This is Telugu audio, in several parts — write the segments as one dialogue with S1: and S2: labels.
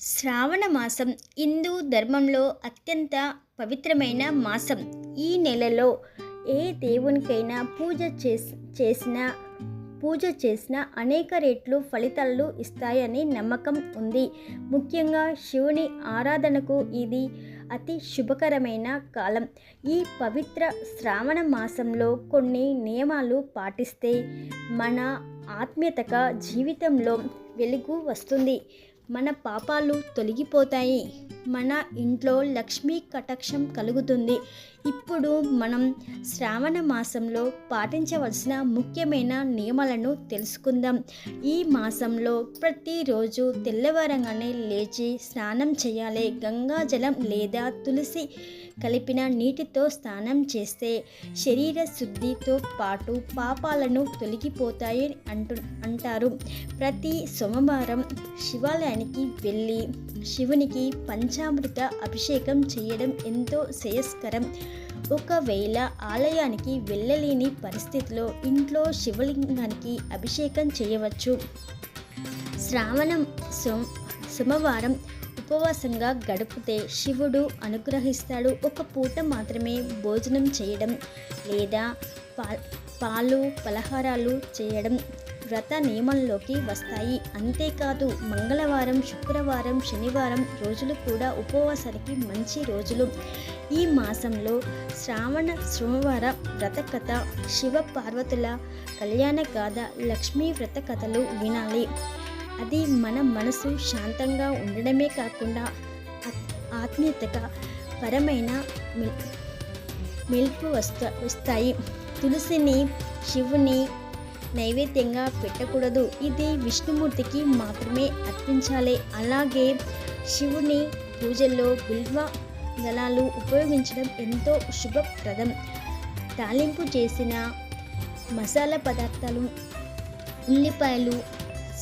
S1: శ్రావణ మాసం హిందూ ధర్మంలో అత్యంత పవిత్రమైన మాసం. ఈ నెలలో ఏ దేవునికైనా పూజ చేసి చేసిన పూజ చేసిన అనేక రేట్లు ఫలితాలు ఇస్తాయని నమ్మకం ఉంది. ముఖ్యంగా శివుని ఆరాధనకు ఇది అతి శుభకరమైన కాలం. ఈ పవిత్ర శ్రావణ మాసంలో కొన్ని నియమాలు పాటిస్తే మన ఆత్మీయతక జీవితంలో వెలుగు వస్తుంది. మన పాపాలు తొలగిపోతాయి. మన ఇంట్లో లక్ష్మీ కటాక్షం కలుగుతుంది. ఇప్పుడు మనం శ్రావణ మాసంలో పాటించవలసిన ముఖ్యమైన నియమాలను తెలుసుకుందాం. ఈ మాసంలో ప్రతిరోజు తెల్లవారంగానే లేచి స్నానం చేయాలి. గంగాజలం లేదా తులసి కలిపిన నీటితో స్నానం చేస్తే శరీర శుద్ధితో పాటు పాపాలను తొలగిపోతాయి అంటు అంటారు. ప్రతి సోమవారం ఆలయానికి వెళ్ళి శివునికి పంచామృత అభిషేకం చేయడం ఎంతో శ్రేయస్కరం. ఒకవేళ ఆలయానికి వెళ్ళలేని పరిస్థితిలో ఇంట్లో శివలింగానికి అభిషేకం చేయవచ్చు. శ్రావణం సోమ సోమవారం ఉపవాసంగా గడిపితే శివుడు అనుగ్రహిస్తాడు. ఒక పూట మాత్రమే భోజనం చేయడం లేదా పా పాలు పలహారాలు చేయడం వ్రత నియమంలోకి వస్తాయి. అంతేకాదు మంగళవారం శుక్రవారం శనివారం రోజులు కూడా ఉపవాసానికి మంచి రోజులు. ఈ మాసంలో శ్రావణ సోమవార వ్రత కథ శివ పార్వతుల కళ్యాణ గాథ లక్ష్మీ వ్రత కథలు వినాలి. అది మన మనసు శాంతంగా ఉండడమే కాకుండా ఆత్మీయతగా పరమైన మెల్పు వస్తా వస్తాయి. తులసిని శివుని నైవేద్యంగా పెట్టకూడదు. ఇది విష్ణుమూర్తికి మాత్రమే అర్పించాలి. అలాగే శివుని పూజల్లో బిల్వ దళాలు ఉపయోగించడం ఎంతో శుభప్రదం. తాలింపు చేసిన మసాలా పదార్థాలు ఉల్లిపాయలు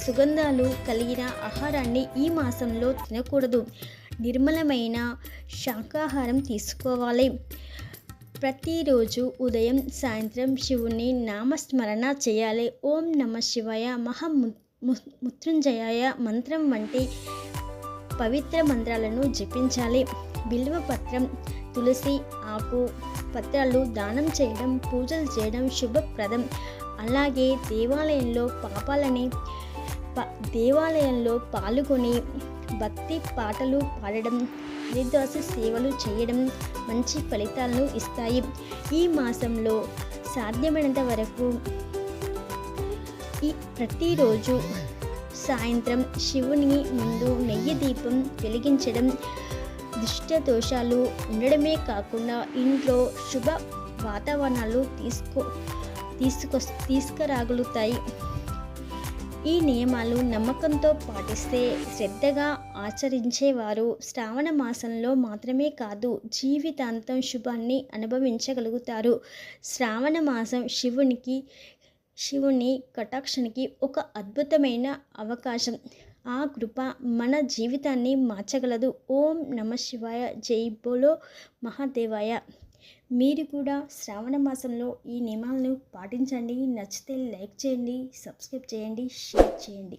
S1: సుగంధాలు కలిగిన ఆహారాన్ని ఈ మాసంలో తినకూడదు. నిర్మలమైన శాకాహారం తీసుకోవాలి. ప్రతిరోజు ఉదయం సాయంత్రం శివుని నామస్మరణ చేయాలి. ఓం నమ శివాయ. మహా మృత్యుంజయాయ మంత్రం వంటి పవిత్ర మంత్రాలను జపించాలి. బిల్వ పత్రం తులసి ఆకు పత్రాలు దానం చేయడం పూజలు చేయడం శుభప్రదం. అలాగే దేవాలయంలో పాపాలని దేవాలయంలో పాల్గొని భక్తి పాటలు పాడడం హరిదాసు సేవలు చేయడం మంచి ఫలితాలను ఇస్తాయి. ఈ మాసంలో సాధ్యమైనంత వరకు ఈ ప్రతిరోజు సాయంత్రం శివుని ముందు నెయ్యి దీపం వెలిగించడం దుష్ట దోషాలు ఉండడమే కాకుండా ఇంట్లో శుభ వాతావరణాలు తీసుకో తీసుకొ తీసుకురాగలుగుతాయి. ఈ నియమాలు నమ్మకంతో పాటిస్తే శ్రద్ధగా ఆచరించేవారు శ్రావణ మాసంలో మాత్రమే కాదు జీవితాంతం శుభాన్ని అనుభవించగలుగుతారు. శ్రావణ మాసం శివునికి శివుని కటాక్షనికి ఒక అద్భుతమైన అవకాశం. ఆ కృప మన జీవితాన్ని మార్చగలదు. ఓం నమ శివాయ. జై బోలో మహాదేవాయ. మీరు కూడా శ్రావణ మాసంలో ఈ నియమాలను పాటించండి. నచ్చితే లైక్ చేయండి సబ్స్క్రైబ్ చేయండి షేర్ చేయండి.